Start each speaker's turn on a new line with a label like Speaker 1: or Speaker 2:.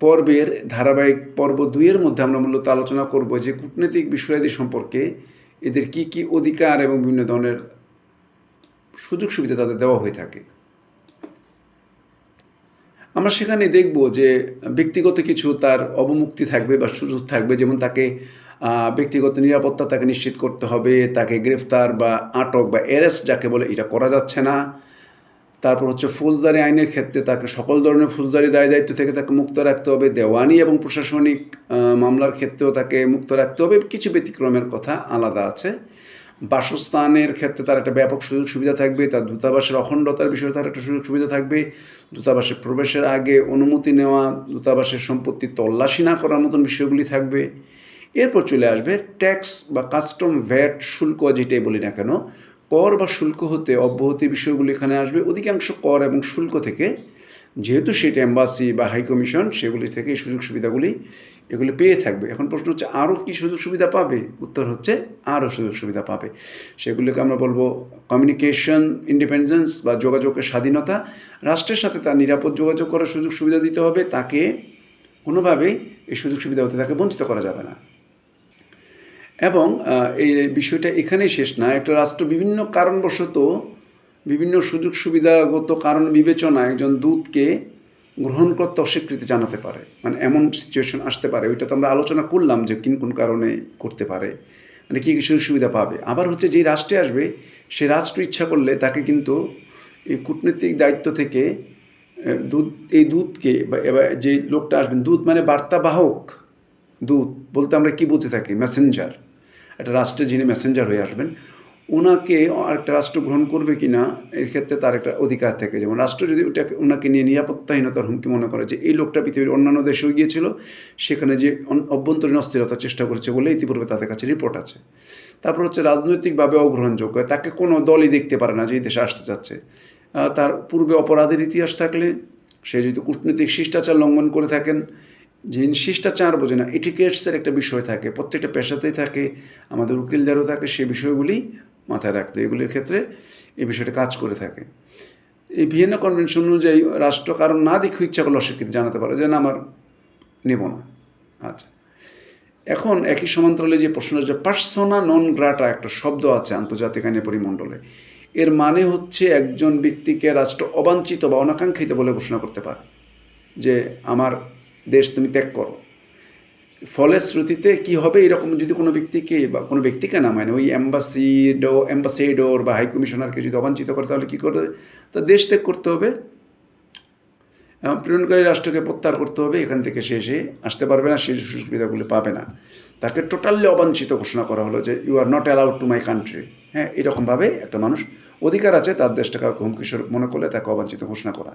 Speaker 1: পর্বের ধারাবাহিক পর্ব দুইয়ের মধ্যে আমরা মূলত আলোচনা করব যে কূটনৈতিক বিষয়াদি সম্পর্কে এদের কি কি অধিকার এবং বিভিন্ন ধরনের সুযোগ সুবিধা তাদের দেওয়া হয়ে থাকে। আমরা সেখানে দেখব যে ব্যক্তিগত কিছু তার অবমুক্তি থাকবে বা সুযোগ থাকবে, যেমন তাকে ব্যক্তিগত নিরাপত্তা তাকে নিশ্চিত করতে হবে, তাকে গ্রেফতার বা আটক বা অ্যারেস্ট, যাকে বলে এটা করা যাচ্ছে না। তারপর হচ্ছে ফৌজদারি আইনের ক্ষেত্রে তাকে সকল ধরনের ফৌজদারি দায় দায়িত্ব থেকে তাকে মুক্ত রাখতে হবে, দেওয়ানি এবং প্রশাসনিক মামলার ক্ষেত্রেও তাকে মুক্ত রাখতে হবে। কিছু ব্যতিক্রমের কথা আলাদা আছে। বাসস্থানের ক্ষেত্রে তার একটা ব্যাপক সুযোগ সুবিধা থাকবে, তার দূতাবাসের অখণ্ডতার বিষয়ে তার একটা সুযোগ সুবিধা থাকবে। দূতাবাসে প্রবেশের আগে অনুমতি নেওয়া, দূতাবাসের সম্পত্তি তল্লাশি না করার মতন বিষয়গুলি থাকবে। এরপর চলে আসবে ট্যাক্স বা কাস্টম ভ্যাট শুল্ক যেটাই বলি না কেন কর বা শুল্ক হতে অব্যাহতি বিষয়গুলি এখানে আসবে। অধিকাংশ কর এবং শুল্ক থেকে, যেহেতু সেটা এম্বাসি বা হাই কমিশন, সেগুলি থেকে এই সুযোগ সুবিধাগুলি এগুলি পেয়ে থাকবে। এখন প্রশ্ন হচ্ছে আরও কী সুযোগ সুবিধা পাবে? উত্তর হচ্ছে আরও সুযোগ সুবিধা পাবে। সেগুলিকে আমরা বলব কমিউনিকেশন ইন্ডিপেন্ডেন্স বা যোগাযোগের স্বাধীনতা। রাষ্ট্রের সাথে তার নিরাপদ যোগাযোগ করার সুযোগ সুবিধা দিতে হবে। তাকে কোনোভাবেই এই সুযোগ সুবিধা হতে তাকে বঞ্চিত করা যাবে না। এবং এই বিষয়টা এখানেই শেষ না। একটা রাষ্ট্র বিভিন্ন কারণবশত বিভিন্ন সুযোগ সুবিধাগত কারণ বিবেচনায় একজন দূতকে গ্রহণ করতে অস্বীকৃতি জানাতে পারে। মানে এমন সিচুয়েশন আসতে পারে। ওইটা তো আমরা আলোচনা করলাম যে কিন কোন কারণে করতে পারে। মানে কী কী সুযোগ সুবিধা পাবে। আবার হচ্ছে যেই রাষ্ট্রে আসবে, সে রাষ্ট্র ইচ্ছা করলে তাকে কিন্তু এই কূটনৈতিক দায়িত্ব থেকে দূত, এই দূতকে বা যে লোকটা আসবেন, দূত মানে বার্তাবাহক। দূত বলতে আমরা কি বুঝে থাকি? মেসেঞ্জার একটা রাষ্ট্রে যিনি মেসেঞ্জার হয়ে আসবেন ওনাকে একটা রাষ্ট্র গ্রহণ করবে কি না এর ক্ষেত্রে তার একটা অধিকার থাকে। যেমন রাষ্ট্র যদি ওটাকে ওনাকে নিয়ে নিরাপত্তাহীনতার হুমকি মনে করে যে, এই লোকটা পৃথিবীর অন্যান্য দেশেও গিয়েছিল, সেখানে যে অভ্যন্তরীণ অস্থিরতার চেষ্টা করেছে বলে ইতিপূর্বে তাদের কাছে রিপোর্ট আছে। তারপর হচ্ছে রাজনৈতিকভাবে অগ্রহণযোগ্য। তাকে কোনো দলই দেখতে পারে না যে, এই দেশে আসতে চাচ্ছে। তার পূর্বে অপরাধের ইতিহাস থাকলে, সে যদি কূটনৈতিক শিষ্টাচার লঙ্ঘন করে থাকেন যে শিষ্টাচার বোঝে না ইটিকেটসের একটা বিষয় থাকে, প্রত্যেকটা পেশাতেই থাকে, আমাদের উকিলদেরও থাকে, সে বিষয়গুলি মাথায় রাখতে এগুলির ক্ষেত্রে এই বিষয়টা কাজ করে থাকে। এই ভিয়েনা কনভেনশন অনুযায়ী রাষ্ট্র কারণ না দেখে ইচ্ছা করলে অস্বীকৃতি জানাতে পারে যে, না, আমার নেব না। আচ্ছা। এখন একই সমান্তরালে যে প্রশ্ন যে পার্সোনা নন গ্রাটা একটা শব্দ আছে আন্তর্জাতিক আইনের পরিমণ্ডলে, এর মানে হচ্ছে একজন ব্যক্তিকে রাষ্ট্র অবাঞ্ছিত বা অনাকাঙ্ক্ষিত বলে ঘোষণা করতে পারে। যে, আমার দেশ তুমি ত্যাগ করো। ফলের শ্রুতিতে কি হবে? এরকম যদি কোনো ব্যক্তিকে বা কোনো ব্যক্তিকে না মানে ওই অ্যাম্বাসিডো, অ্যাম্বাসেডর বা হাই কমিশনারকে যদি অবাঞ্ছিত করে, তাহলে কী করে তা দেশ ত্যাগ করতে হবে। প্রেরণকারী রাষ্ট্রকে প্রত্যাহার করতে হবে। এখান থেকে সে এসে আসতে পারবে না সেই সুযোগ সুবিধাগুলি পাবে না। তাকে টোটালি অবাঞ্ছিত ঘোষণা করা হলো যে you are not allowed to my country হ্যাঁ এরকমভাবে একটা মানুষ অধিকার আছে, তার দেশটাকে হুমকি স্বরূপ মনে করলে তাকে অবাঞ্ছিত ঘোষণা করা।